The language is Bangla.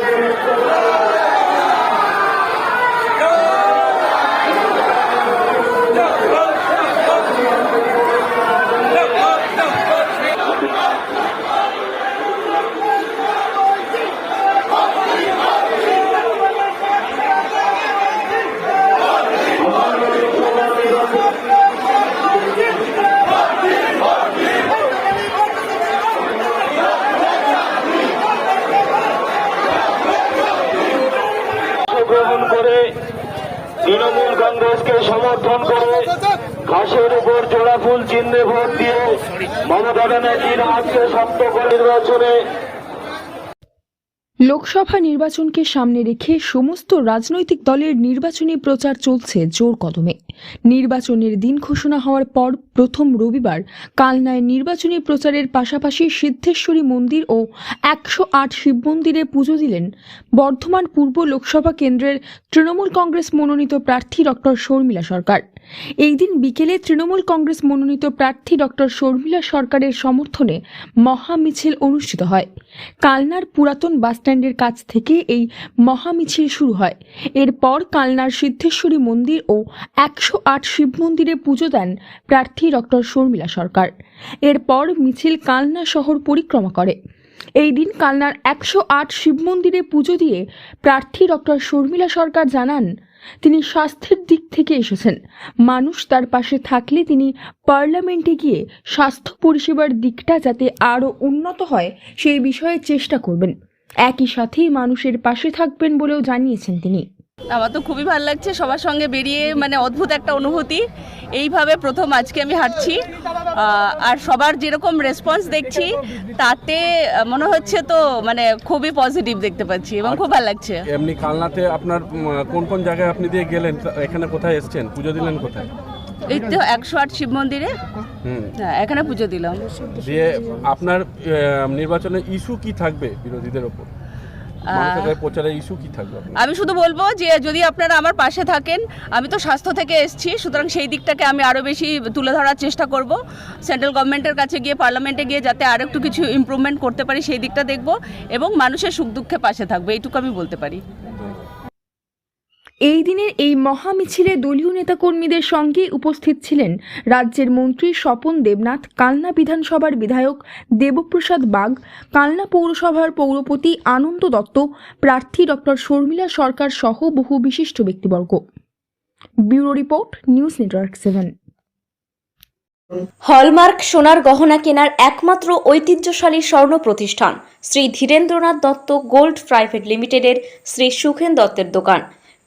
¡Viva গ্রহণ করে তৃণমূল কংগ্রেসকে সমর্থন করে ঘাসের উপর জোড়া ফুল, চিহ্নে ভোট দিয়ে মমতা ব্যানার্জির হাতকে শক্ত করে নির্বাচনে লোকসভা নির্বাচনকে সামনে রেখে সমস্ত রাজনৈতিক দলের নির্বাচনী প্রচার চলছে জোর কদমে। নির্বাচনের দিন ঘোষণা হওয়ার পর প্রথম রবিবার কালনায় নির্বাচনী প্রচারের পাশাপাশি সিদ্ধেশ্বরী মন্দির ও একশো আট শিব মন্দিরে পুজো দিলেন বর্ধমান পূর্ব লোকসভা কেন্দ্রের তৃণমূল কংগ্রেস মনোনীত প্রার্থী ডক্টর শর্মিলা সরকার। এই দিন বিকেলে তৃণমূল কংগ্রেস মনোনীত প্রার্থী ডক্টর শর্মিলা সরকারের সমর্থনে মহা মিছিল অনুষ্ঠিত হয়। কালনার পুরাতন বাসস্ট্যান্ডের কাছ থেকে এই মহা মিছিল শুরু হয়। এরপর কালনার সিদ্ধেশ্বরী মন্দির ও একশো আট শিব মন্দিরে পুজো দেন প্রার্থী ডক্টর শর্মিলা সরকার। এরপর মিছিল কালনা শহর পরিক্রমা করে। এই দিন কালনার একশো আট শিব মন্দিরে পুজো দিয়ে প্রার্থী ডক্টর শর্মিলা সরকার জানান, তিনি স্বাস্থ্যের দিক থেকে এসেছেন। মানুষ তার পাশে থাকলে তিনি পার্লামেন্টে গিয়ে স্বাস্থ্য পরিষেবার দিকটা যাতে আরও উন্নত হয় সেই বিষয়ে চেষ্টা করবেন। একই সাথে মানুষের পাশে থাকবেন বলেও জানিয়েছেন তিনি। আমার তো খুবই ভালো লাগছে সবার সঙ্গে বেরিয়ে মানে অদ্ভুত একটা অনুভূতি। এইভাবে প্রথম আজকে আমি হাঁটছি। আর সবার যেরকম রেসপন্স দেখছি তাতে মনে হচ্ছে তো মানে খুবই পজিটিভ দেখতে পাচ্ছি এবং খুব ভালো লাগছে। এমনি কালনাতে আপনার কোন কোন জায়গায় আপনি দিয়ে গেলেন? এখানে কোথায় এসেছেন? পুজো দিলেন কোথায়? এই তো একশো আট শিব মন্দিরে। হ্যাঁ এখানে পুজো দিলাম। দিয়ে আপনার আহ, নির্বাচনে ইস্যু কি থাকবে বিরোধীদের ওপর? আমি শুধু বলব যে যদি আপনারা আমার পাশে থাকেন আমি তো স্বাস্থ্য থেকে এসেছি সুতরাং সেই দিকটাকে আমি আরও বেশি তুলে ধরার চেষ্টা করব। সেন্ট্রাল গভর্নমেন্টের কাছে গিয়ে পার্লামেন্টে গিয়ে যাতে আরও একটু কিছু ইমপ্রুভমেন্ট করতে পারি সেই দিকটা দেখব এবং মানুষের সুখ দুঃখে পাশে থাকব এইটুকু আমি বলতে পারি। এই দিনের এই মহা মিছিলে দলীয় নেতাকর্মীদের সঙ্গে উপস্থিত ছিলেন রাজ্যের মন্ত্রী স্বপন দেবনাথ, কালনা বিধানসভার বিধায়ক দেবপ্রসাদ বাগ, কালনা পৌরসভার পৌরপতি আনন্দ দত্ত, প্রার্থী ডক্টর শর্মিলা সরকার সহ বহু বিশিষ্ট ব্যক্তিবর্গ। Bureau report, news network seven. Hallmark সোনার গহনা কেনার একমাত্র ঐতিহ্যশালী স্বর্ণ প্রতিষ্ঠান শ্রী ধীরেন্দ্রনাথ দত্ত গোল্ড প্রাইভেট লিমিটেডের শ্রী সুখেন দত্তের দোকান।